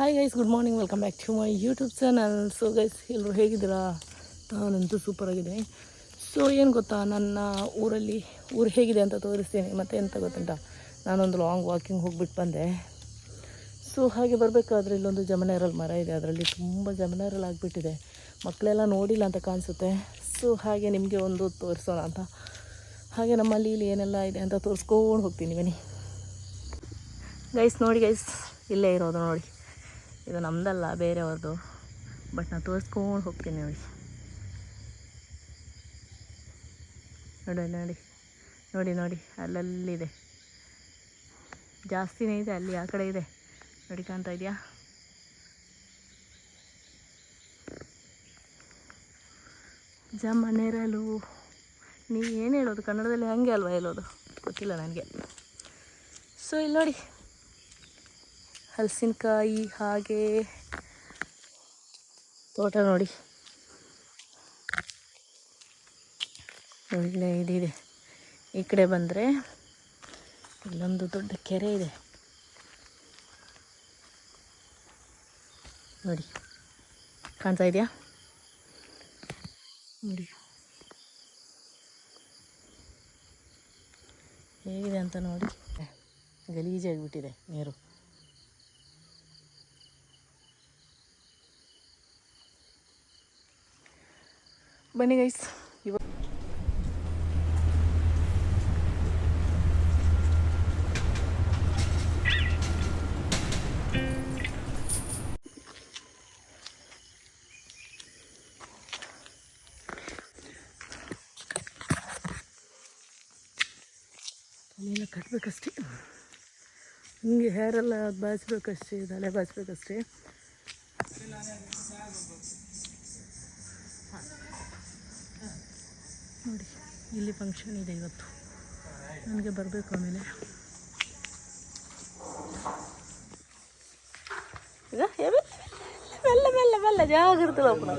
Hi guys good morning welcome back to my YouTube channel so guys ಎಲ್ಲರೂ ಹೇಗಿದ್ದೀರಾ? ನಾನಂತೂ super ಆಗಿದ್ದೀನಿ. So ಏನು ಗೊತ್ತಾ, ನನ್ನ ಊರಲ್ಲಿ, ಊರು ಹೇಗಿದೆ ಅಂತ ತೋರಿಸ್ತೀನಿ. ಮತ್ತು ಎಂತ ಗೊತ್ತುಂಟ? ನಾನೊಂದು ಲಾಂಗ್ ವಾಕಿಂಗ್ ಹೋಗ್ಬಿಟ್ಟು ಬಂದೆ. ಸೊ ಹಾಗೆ ಬರಬೇಕಾದ್ರೆ ಇಲ್ಲೊಂದು ಜಮನೇರಲ್ ಮರ ಇದೆ. ಅದರಲ್ಲಿ ತುಂಬ ಜಮನೇರಲ್ ಆಗಿಬಿಟ್ಟಿದೆ. ಮಕ್ಕಳೆಲ್ಲ ನೋಡಿಲ್ಲ ಅಂತ ಕಾಣಿಸುತ್ತೆ. ಸೊ ಹಾಗೆ ನಿಮಗೆ ಒಂದು ತೋರಿಸೋಣ ಅಂತ. ಹಾಗೆ ನಮ್ಮಲ್ಲಿ ಇಲ್ಲಿ ಏನೆಲ್ಲ ಇದೆ ಅಂತ ತೋರಿಸ್ಕೊಂಡು ಹೋಗ್ತೀನಿ, ಬನ್ನಿ. ಗೈಸ್ ನೋಡಿ ಗೈಸ್ ಇಲ್ಲೇ ಇರೋದು ನೋಡಿ. ಇದು ನಮ್ಮದಲ್ಲ ಬೇರೆಯವ್ರದ್ದು ಬಟ್ ನಾನು ತೋರಿಸ್ಕೊಂಡು ಹೋಗ್ತೀನಿ ನೋಡಿ. ನೋಡಿ ನೋಡಿ. ನೋಡಿ ನೋಡಿ. ಅಲ್ಲಲ್ಲಿದೆ. ಜಾಸ್ತಿನೇ ಇದೆ ಅಲ್ಲಿ, ಆ ಕಡೆ ಇದೆ. ನೋಡಿ, ಕಾಣ್ತಾ ಇದೆಯಾ? ಜಮನೆರಲು ನೀ ಏನು ಹೇಳೋದು? ಕನ್ನಡದಲ್ಲಿ ಹಾಗೆ ಅಲ್ವಾ ಹೇಳೋದು? ಗೊತ್ತಿಲ್ಲ ನನಗೆ. ಸೊ ಇಲ್ಲಿ ನೋಡಿ. ಹಲಸಿನಕಾಯಿ ಹಾಗೆ ತೋಟ ನೋಡಿ. ಒಳ್ಳೆ ಇದಿದೆ. ಈ ಕಡೆ ಬಂದರೆ ಇಲ್ಲೊಂದು ದೊಡ್ಡ ಕೆರೆ ಇದೆ. ನೋಡಿ. ಕಾಣ್ತಾ ಇದೆಯಾ? ನೋಡಿ. ಹೇಗಿದೆ ಅಂತ ನೋಡಿ. ಗಲೀಜಾಗಿಬಿಟ್ಟಿದೆ ನೀರು. ಬನ್ನಿ ಗೈಸ್ ಇವಾಗ ತಲೆಯೆಲ್ಲ ಕಟ್ಟಬೇಕಷ್ಟೇ ಹಿಂಗೆ ಹೇರೆಲ್ಲ ಬಾಚಬೇಕಷ್ಟೇ ತಲೆ ಬಾಚಬೇಕಷ್ಟೇ ನೋಡಿ ಇಲ್ಲಿ ಫಂಕ್ಷನ್ ಇದೆ ಇವತ್ತು ನನಗೆ ಬರಬೇಕು ಆಮೇಲೆ ಈಗ ಎಲ್ಲಿ? ಮೆಲ್ಲ ಮೆಲ್ಲ ಮೆಲ್ಲ ಜಾಗ್ರತೆ ಹೋಗ್ಬಿಡ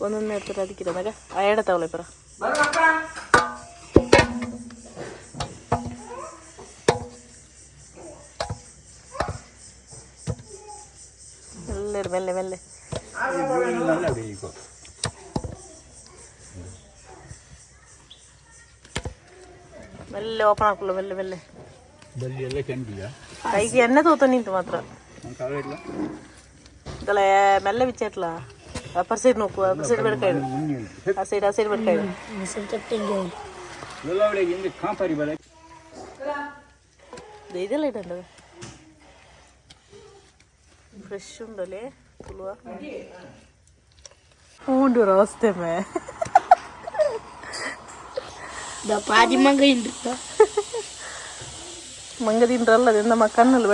ಓ ಎಲ್ಲನೂ ಇದು ಅದೊಂದಲ್ಲಿ ಒಂದೊಂದು ಇರ್ತಾರೆ ಅದಕ್ಕಿದೆ ಮಗ ಆ ಎಡ ತಗೊಳ್ಳಿ ಬರ ಮೆಲ್ಲೆ ಮೆಲ್ಲೆ ಮೆಲ್ಲೆ ಮೆಲ್ಲೆ ಓಪನ್ ಹಾಕಲ್ಲ ಮೆಲ್ಲೆ ಮೆಲ್ಲೆ ಬಲ್ಲಿ ಎಲ್ಲ ಕೆಂಡಿಯ ಕೈಗೆ ಎಣ್ಣೆ ತೋತ ನಿಂತು ಮಾತ್ರ ಕಾಲ ಇಲ್ಲ ಇದಲ್ಲ ಮೆಲ್ಲೆ ಬಿಚ್ಚೈತ್ಲ apa sih nuku apa sih berkain asih asih berkain musim cepting ya lo lo udah gini kan tadi balik deh deh lagi keluar oh udah rasa meh dapat mangga ini mangga di indra lah dengan makan lu.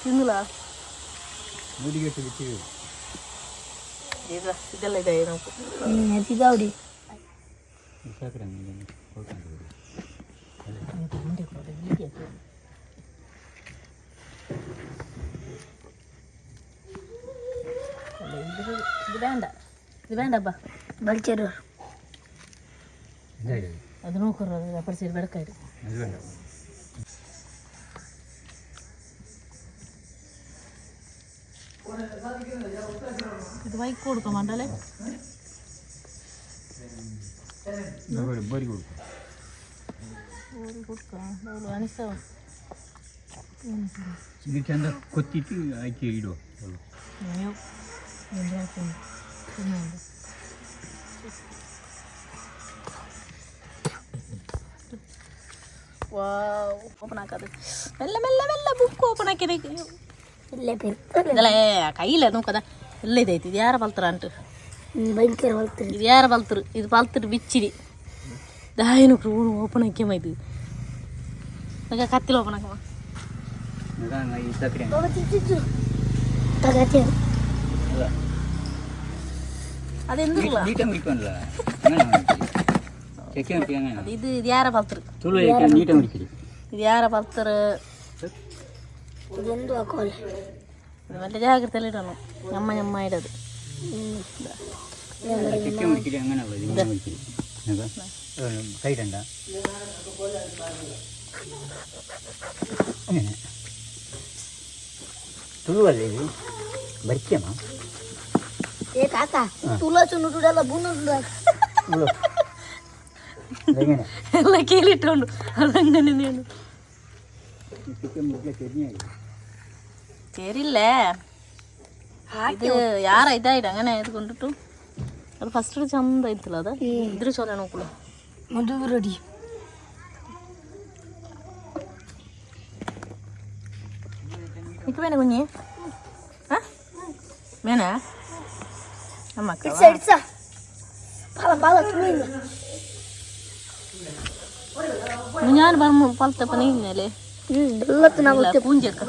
ತಿಂದಿಲ್ಲ ಮುಡಿಗೆಟ್ಟು ಬಿಟ್ಟಿವಿ ಇದ ಇದೆಲ್ಲ ಇದೆ ಏನಪ್ಪ ಹ್ಮ್ ಹತ್ತಿದಾವ್ರಿ ಸಾಕ್ರೆ ಹೋಗ್ಕೊಂಡು ಇದು ಬೇಡ ಇದು ಬೇಡಪ್ಪ ಬಲ್ಚರು ಅದು ನೋಡ್ಕೊರ ಅಪ್ಪರ್ ಸೈಡ್ ಬೆಳಕಾಯ್ಡಿ ಅದು ಬೇಡ ಇದು ഇത് വൈക്ക് കൊടുക്കാം വേണ്ടല്ലേ? ഇത് ചെണ്ട കൊത്തിട്ട് ആക്കി ഇടുമോ ഓപ്പൺ ആക്കാതെ. മെല്ലെ മെല്ലെ മെല്ലെ ബുക്ക് ഓപ്പൺ ആക്കിയത്. ಹೇಳ್ತೀನಿ ತಿನ್ನಂದು ವಾವ್ ಓಪನ್ ಹಾಕೋದು ಮೆಲ್ಲ ಮೆಲ್ಲ ಮೆಲ್ಲ ಬುಕ್ ಓಪನ್ ಹಾಕಿದೆ ಇಲ್ಲೇ ಪೇರು ಇದೆಲ್ಲ ಕೈಲ ನೋಕದ ಎಲ್ಲ ಇದೈತಿ ಇದು ಯಾರ ಬಲ್ತರ ಅಂಟು ಭಯಂಕರ ಹೋಗ್ತೀರಿ ಇದು ಯಾರ ಬಲ್ತರು ಇದು ಬಲ್ತರು ಬಿಚ್ಚಿರಿ ದಾಯನು ಕ್ರೂನು ಓಪನ್ ಹಾಕಿ ಮೈದು ಮಗ ಕತ್ತಿಲ ಓಪನ್ ಹಾಕಮ್ಮ ಈ ಸಕ್ರೆ ತಗತಿ ಅದೆಂದಿಲ್ಲ ನೀಟ ಮುರಿಕೊಂಡ್ಲ ಚಕ್ಕೆ ಅಂತ ಹೆಂಗೆ ಅದು ഇതെന്തുവാ കോല? നല്ല ജാഗ്രതയിൽ ഇടണം ഞമ്മ ഞമ്മയുടെ അത് തുളുവല്ലേ ഏ ചിക്കൻ தெரியல ಇದು ಯಾರ ಇದಾಯ್ತು ಹಂಗನೆ ಎದ್ಕೊಂಡಿಟ್ಟು ಅದು ಫಸ್ಟ್ ಚಂದ ಐತಲ್ಲ ಅದು ಇದ್ರ ಚಲೋ ನೋಕ್ಳು ಮದುವೆ ರೆಡಿ ಇಕ್ಬೇನ ಗುಣ್ಣಿ ಮೇನ ನಮ್ಮ ಅಕ್ಕ ഞാൻ പറഞ്ഞു പലത്തെ പണിയില്ലേ പൂഞ്ചക്ക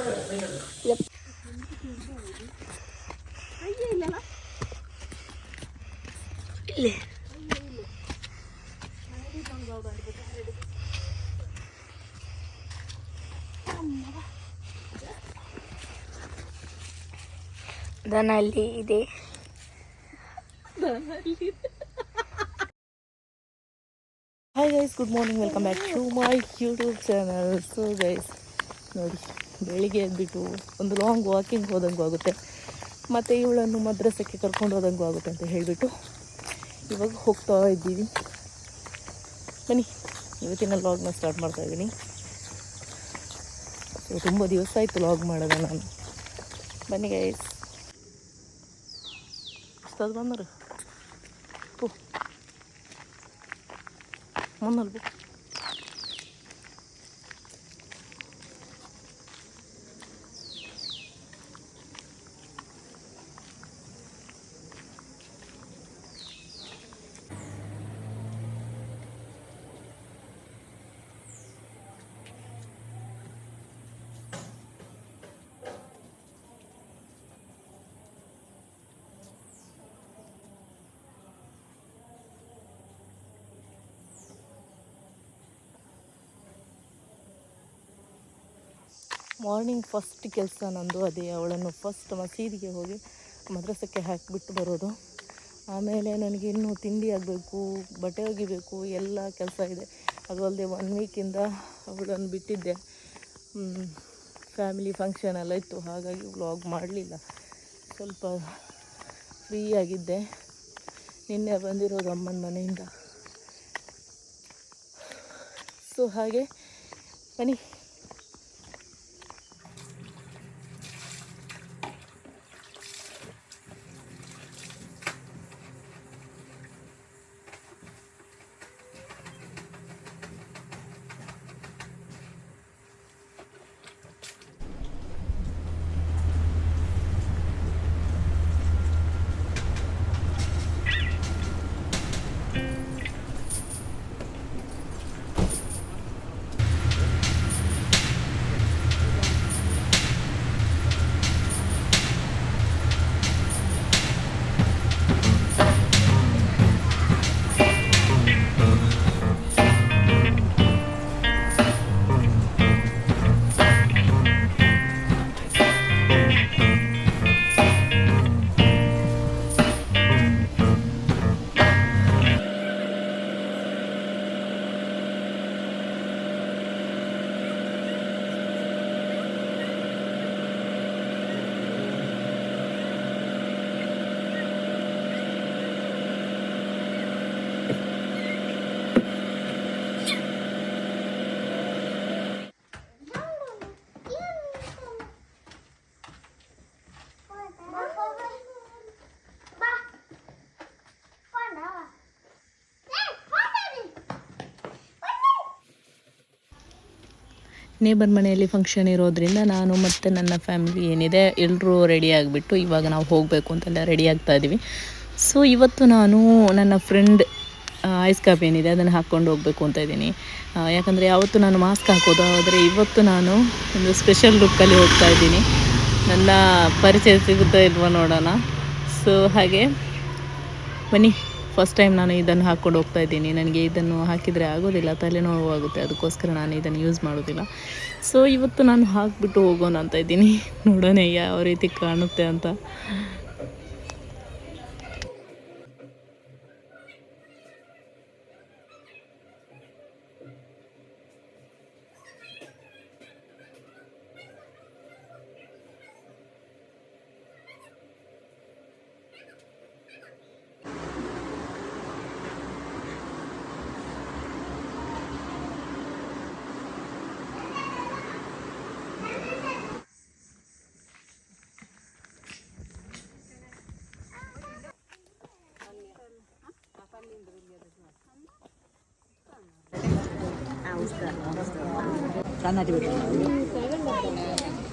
ದನ ಇದೆ. Hi guys good morning welcome back to my YouTube channel so guys ನೋಡಿ, ಬೆಳಿಗ್ಗೆ ಎದ್ಬಿಟ್ಟು ಒಂದು ಲಾಂಗ್ ವಾಕಿಂಗ್ ಹೋದಂಗೂ ಆಗುತ್ತೆ. ಮತ್ತು ಇವಳನ್ನು ಮದ್ರಸಕ್ಕೆ ಕರ್ಕೊಂಡು ಹೋದಂಗೂ ಆಗುತ್ತೆ ಅಂತ ಹೇಳಿಬಿಟ್ಟು ಇವಾಗ ಹೋಗ್ತಾ ಇದ್ದೀವಿ. ಬನ್ನಿ, ಇವತ್ತಿನ ಲಾಗ್ನ ಸ್ಟಾರ್ಟ್ ಮಾಡ್ತಾ ಇದ್ದೀನಿ. ತುಂಬ ದಿವಸ ಆಯಿತು ಲಾಗ್ ಮಾಡೋದ ನಾನು ಬನ್ನಿ guys Sazbanları. Bu. Bunlar bu. Morning first ಕೆಲಸ ನಂದು, ಅದೇ ಅವಳನ್ನು ಫಸ್ಟ್ ಮಸೀದಿಗೆ ಹೋಗಿ ಮದ್ರಸಕ್ಕೆ ಹಾಕಿಬಿಟ್ಟು ಬರೋದು. ಆಮೇಲೆ ನನಗೆ ಇನ್ನೂ ತಿಂಡಿ ಆಗಬೇಕು, ಬಟ್ಟೆ ಒಗಿಬೇಕು, ಎಲ್ಲ ಕೆಲಸ ಇದೆ. ಅದು ಅಲ್ಲದೆ ಒನ್ ವೀಕಿಂದ ಅವಳನ್ನು ಬಿಟ್ಟಿದ್ದೆ. ಫ್ಯಾಮಿಲಿ ಫಂಕ್ಷನ್ ಎಲ್ಲ ಇತ್ತು, ಹಾಗಾಗಿ ವ್ಲಾಗ್ ಮಾಡಲಿಲ್ಲ. ಸ್ವಲ್ಪ ಫ್ರೀ ಆಗಿದ್ದೆ. ನಿನ್ನೆ ಬಂದಿರೋದು ಅಮ್ಮನ ಮನೆಯಿಂದ. ಸೊ ಹಾಗೆ, ಬನ್ನಿ. ನೇಬರ್ ಮನೆಯಲ್ಲಿ ಫಂಕ್ಷನ್ ಇರೋದ್ರಿಂದ ನಾನು ಮತ್ತು ನನ್ನ ಫ್ಯಾಮಿಲಿ ಏನಿದೆ ಎಲ್ಲರೂ ರೆಡಿ ಆಗಿಬಿಟ್ಟು ಇವಾಗ ನಾವು ಹೋಗಬೇಕು ಅಂತೆಲ್ಲ ರೆಡಿ ಆಗ್ತಾ ಇದ್ದೀವಿ. ಸೊ ಇವತ್ತು ನಾನು ನನ್ನ ಫ್ರೆಂಡ್ ಐಸ್ ಕಾಪ್ ಏನಿದೆ ಅದನ್ನು ಹಾಕ್ಕೊಂಡು ಹೋಗಬೇಕು ಅಂತ ಇದ್ದೀನಿ. ಯಾಕಂದರೆ ಯಾವತ್ತು ನಾನು ಮಾಸ್ಕ್ ಹಾಕೋದು, ಆದರೆ ಇವತ್ತು ನಾನು ಒಂದು ಸ್ಪೆಷಲ್ ಲುಕ್ಕಲ್ಲಿ ಹೋಗ್ತಾ ಇದ್ದೀನಿ. ನನ್ನ ಪರಿಚಯ ಸಿಗುತ್ತಾ ಇಲ್ವ ನೋಡೋಣ. ಸೊ ಹಾಗೆ ಬನ್ನಿ. ಫಸ್ಟ್ ಟೈಮ್ ನಾನು ಇದನ್ನು ಹಾಕ್ಕೊಂಡು ಹೋಗ್ತಾ ಇದ್ದೀನಿ. ನನಗೆ ಇದನ್ನು ಹಾಕಿದರೆ ಆಗೋದಿಲ್ಲ, ತಲೆನೋವು ಆಗುತ್ತೆ. ಅದಕ್ಕೋಸ್ಕರ ನಾನು ಇದನ್ನು ಯೂಸ್ ಮಾಡೋದಿಲ್ಲ. ಸೊ ಇವತ್ತು ನಾನು ಹಾಕಿಬಿಟ್ಟು ಹೋಗೋಣ ಅಂತ ಇದ್ದೀನಿ. ನೋಡೋಣ ಯಾವ ರೀತಿ ಕಾಣುತ್ತೆ ಅಂತ. കണ്ണാട്ടി വെക്കുന്നത്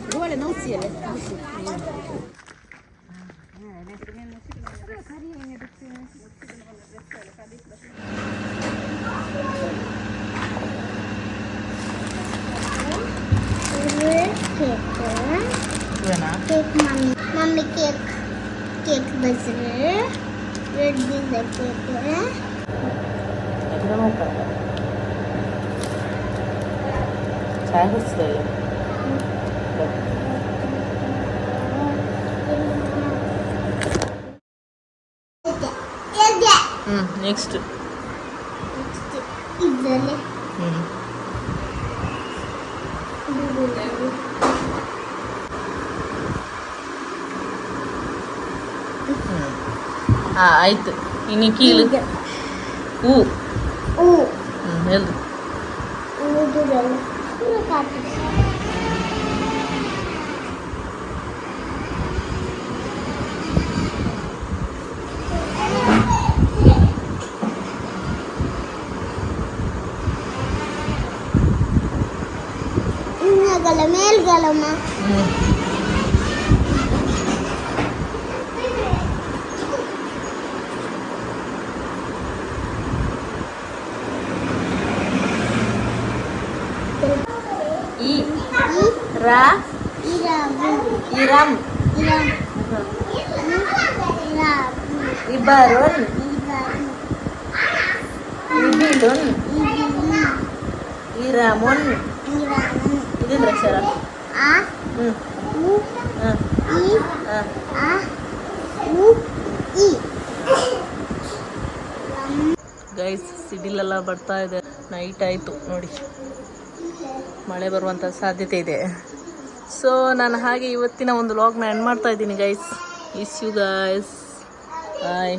ഇതുപോലെ നൂസിയല്ലേ cake mummy mummy cake cake bus red cake Carro estrela. Hum, next. Ah, Idole. Hum. ಆಯ್ತು ಇನ್ನು ಕೀಳು ಹೂ ಹೇಳಿ গেল Ira Iram. Iram. Ibarun. Ibilun. Iramun. Ini berapa guys ಸಿಡಿಲೆಲ್ಲ ಬರ್ತಾ ಇದೆ. ನೈಟ್ ಆಯಿತು ನೋಡಿ. ಮಳೆ ಬರುವಂಥ ಸಾಧ್ಯತೆ ಇದೆ. ಸೊ ನಾನು ಹಾಗೆ ಇವತ್ತಿನ ಒಂದು ಲಾಗ್ನ ಎಂಡ್ ಮಾಡ್ತಾ ಇದ್ದೀನಿ guys is you guys bye